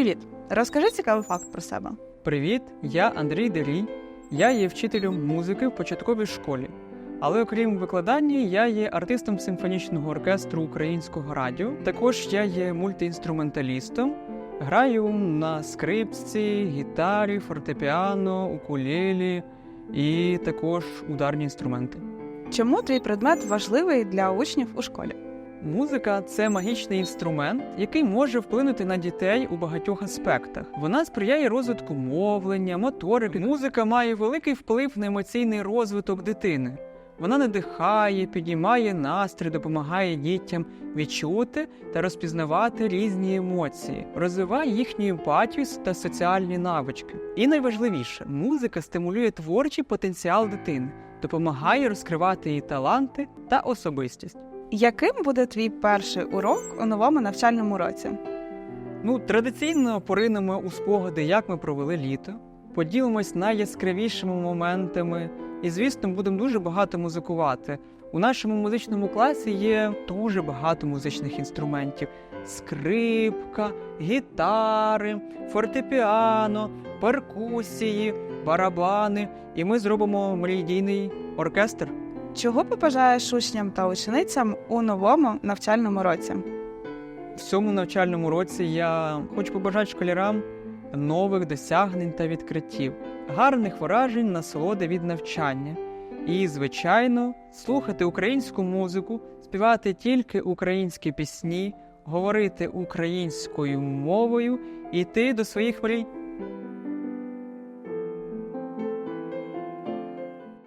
Привіт! Розкажи цікавий факт про себе. Привіт, я Андрій Дерій. Я є вчителем музики в початковій школі. Але окрім викладання, я є артистом симфонічного оркестру українського радіо. Також я є мультиінструменталістом. Граю на скрипці, гітарі, фортепіано, укулелі і також ударні інструменти. Чому твій предмет важливий для учнів у школі? Музика це магічний інструмент, який може вплинути на дітей у багатьох аспектах. Вона сприяє розвитку мовлення, моторики. Музика має великий вплив на емоційний розвиток дитини. Вона надихає, підіймає настрій, допомагає дітям відчути та розпізнавати різні емоції, розвиває їхню емпатію та соціальні навички. І найважливіше, музика стимулює творчий потенціал дитини, допомагає розкривати її таланти та особистість. Яким буде твій перший урок у новому навчальному році? Ну, традиційно поринемо у спогади, як ми провели літо, поділимось найяскравішими моментами, і, звісно, будемо дуже багато музикувати. У нашому музичному класі є дуже багато музичних інструментів: скрипка, гітари, фортепіано, перкусії, барабани. І ми зробимо мелодійний оркестр. Чого побажаєш учням та ученицям у новому навчальному році? В цьому навчальному році я хочу побажати школярам нових досягнень та відкриттів, гарних вражень, насолоди від навчання. І, звичайно, слухати українську музику, співати тільки українські пісні, говорити українською мовою і йти до своїх мрій.